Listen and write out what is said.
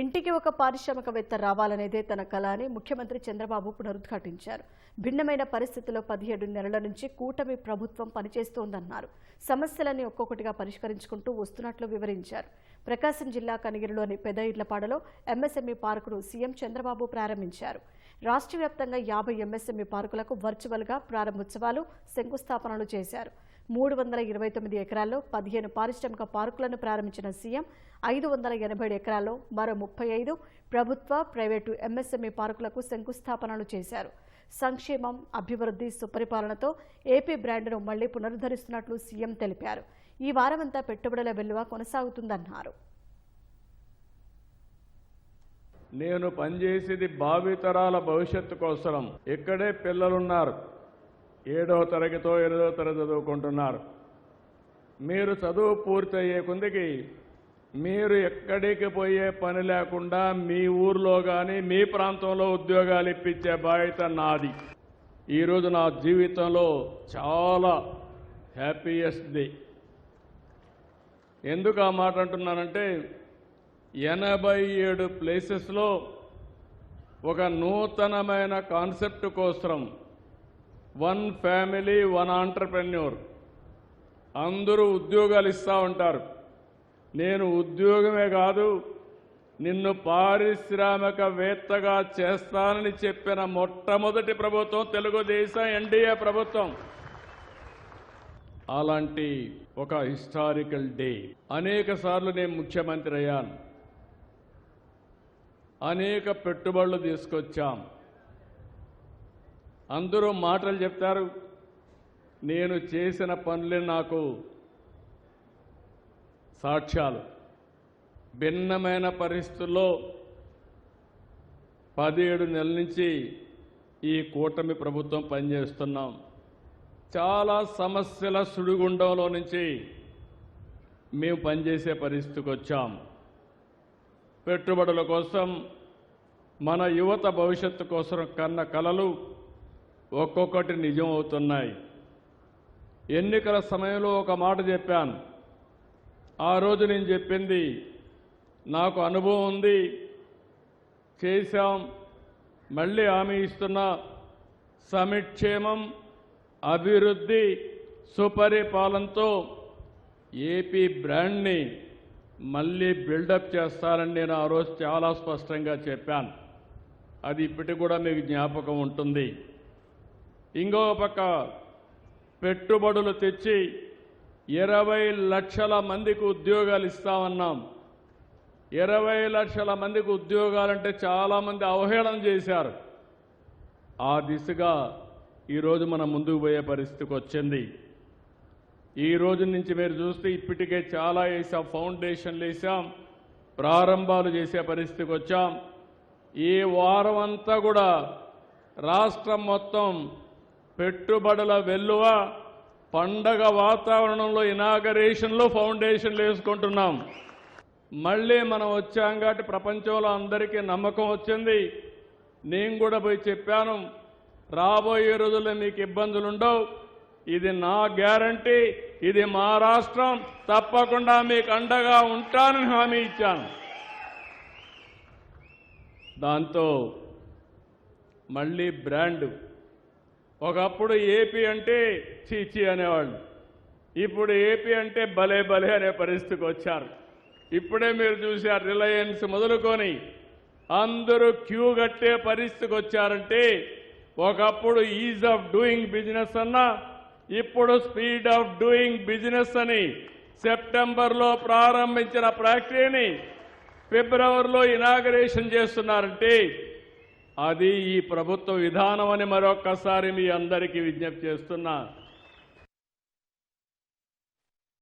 ఇంటికి ఒక పారిశ్రామికవేత్త రావాలనేదే తన కళ అని ముఖ్యమంత్రి చంద్రబాబు పునరుద్ఘాటించారు. భిన్నమైన పరిస్థితుల్లో పదిహేడు నెలల నుంచి కూటమి ప్రభుత్వం పనిచేస్తోందన్నారు. సమస్యలన్నీ ఒక్కొక్కటిగా పరిష్కరించుకుంటూ వస్తున్నట్లు వివరించారు. ప్రకాశం జిల్లా కనిగిరిలోని పెద ఇళ్ళపాడలో ఎంఎస్ఎంఈ పార్కును సీఎం చంద్రబాబు ప్రారంభించారు. రాష్ట్ర వ్యాప్తంగా యాభై ఎంఎస్ఎంఈ పార్కులకు వర్చువల్గా ప్రారంభోత్సవాలు శంకుస్థాపనలు చేశారు. మూడు వందల ఇరవై తొమ్మిది ఎకరాల్లో పదిహేను పారిశ్రామిక పార్కులను ప్రారంభించిన సీఎం ఐదు వందల ఎనభై ఎకరాల్లో మరో ముప్పై ఐదు ప్రభుత్వ ప్రైవేటు ఎంఎస్ఎంఈ పార్కులకు శంకుస్థాపనలు చేశారు. సంక్షేమం అభివృద్ధి సుపరిపాలనతో ఏపీ బ్రాండ్ను మళ్ళీ పునరుద్ధరిస్తున్నట్లు సీఎం తెలిపారు. ఈ వారమంతా పెట్టుబడుల విలువ కొనసాగుతుందన్నారు. నేను పనిచేసేది భావితరాల భవిష్యత్తు కోసం ఇక్కడే పిల్లలున్నారు. ఏడవ తరగతో ఎనిమిదో తరగతి చదువుకుంటున్నారు. మీరు చదువు పూర్తయ్యే కొందికి మీరు ఎక్కడికి పోయే పని లేకుండా మీ ఊర్లో కానీ మీ ప్రాంతంలో ఉద్యోగాలు ఇప్పించే బాధ్యత నాది. ఈరోజు నా జీవితంలో చాలా హ్యాపీయెస్ట్ డే ఎందుకు ఆ మాట అంటున్నానంటే ఎనభై ఏడు ప్లేసెస్లో ఒక నూతనమైన కాన్సెప్ట్ కోసం వన్ ఫ్యామిలీ వన్ ఆంటర్ప్రెన్యూర్. అందరూ ఉద్యోగాలు ఇస్తూ ఉంటారు. నేను ఉద్యోగమే కాదు నిన్ను పారిశ్రామికవేత్తగా చేస్తానని చెప్పిన మొట్టమొదటి ప్రభుత్వం తెలుగుదేశం ఎన్డీఏ ప్రభుత్వం. అలాంటి ఒక హిస్టారికల్ డే. అనేక సార్లు నేను ముఖ్యమంత్రి అయ్యాను. అనేక పెట్టుబడులు తీసుకొచ్చాం. అందరూ మాటలు చెప్తారు. నేను చేసిన పనులే నాకు సాక్ష్యాలు. భిన్నమైన పరిస్థితుల్లో పదిహేడు నెలల నుంచి ఈ కూటమి ప్రభుత్వం పనిచేస్తున్నాం. చాలా సమస్యల సుడిగుండంలో నుంచి మేము పనిచేసే పరిస్థితికి వచ్చాం. పెట్టుబడుల కోసం మన యువత భవిష్యత్తు కోసం కన్న కలలు ఒక్కొక్కటి నిజం అవుతున్నాయి. ఎన్నికల సమయంలో ఒక మాట చెప్పాను. ఆ రోజు నేను చెప్పింది నాకు అనుభవం ఉంది. చేశాం మళ్ళీ హామీ ఇస్తున్నా. సమిక్షేమం అభివృద్ధి సుపరిపాలనతో ఏపీ బ్రాండ్ని మళ్ళీ బిల్డప్ చేస్తారని నేను ఆ రోజు చాలా స్పష్టంగా చెప్పాను. అది ఇప్పటికి కూడా మీకు జ్ఞాపకం ఉంటుంది. ఇంకో పక్క పెట్టుబడులు తెచ్చి ఇరవై లక్షల మందికి ఉద్యోగాలు ఇస్తామన్నాం. ఇరవై లక్షల మందికి ఉద్యోగాలంటే చాలామంది అవహేళన చేశారు. ఆ దిశగా ఈరోజు మనం ముందుకు పోయే పరిస్థితికి వచ్చింది. ఈ రోజు నుంచి మీరు చూస్తే ఇప్పటికే చాలా వేసాం ఫౌండేషన్లు వేసాం ప్రారంభాలు చేసే పరిస్థితికి వచ్చాం. ఈ వారం అంతా కూడా రాష్ట్రం మొత్తం పెట్టుబడుల వెల్లువ పండగ వాతావరణంలో ఇనాగరేషన్లో ఫౌండేషన్లు వేసుకుంటున్నాం. మళ్ళీ మనం వచ్చాం కాబట్టి ప్రపంచంలో అందరికీ నమ్మకం వచ్చింది. నేను కూడా పోయి చెప్పాను రాబోయే రోజుల్లో మీకు ఇబ్బందులు ఉండవు. ఇది నా గ్యారంటీ ఇది మా రాష్ట్రం. తప్పకుండా మీకు అండగా ఉంటానని హామీ ఇచ్చాను. దాంతో మళ్ళీ బ్రాండ్ ఒకప్పుడు ఏపీ అంటే చీచి అనేవాళ్ళు. ఇప్పుడు ఏపీ అంటే భలే భలే అనే పరిస్థితికి వచ్చారు. ఇప్పుడే మీరు చూశారు రిలయన్స్ మొదలుకొని అందరూ క్యూ కట్టే పరిస్థితికి వచ్చారంటే ఒకప్పుడు ఈజ్ ఆఫ్ డూయింగ్ బిజినెస్ అన్నా ఇప్పుడు స్పీడ్ ఆఫ్ డూయింగ్ బిజినెస్ అని సెప్టెంబర్లో ప్రారంభించిన ఫ్యాక్టరీని ఫిబ్రవరిలో ఇనాగరేషన్ చేస్తున్నారంటే అది ఈ ప్రభుత్వ విధానం అని మరొక్కసారి మీ అందరికీ విజ్ఞప్తి చేస్తున్నా.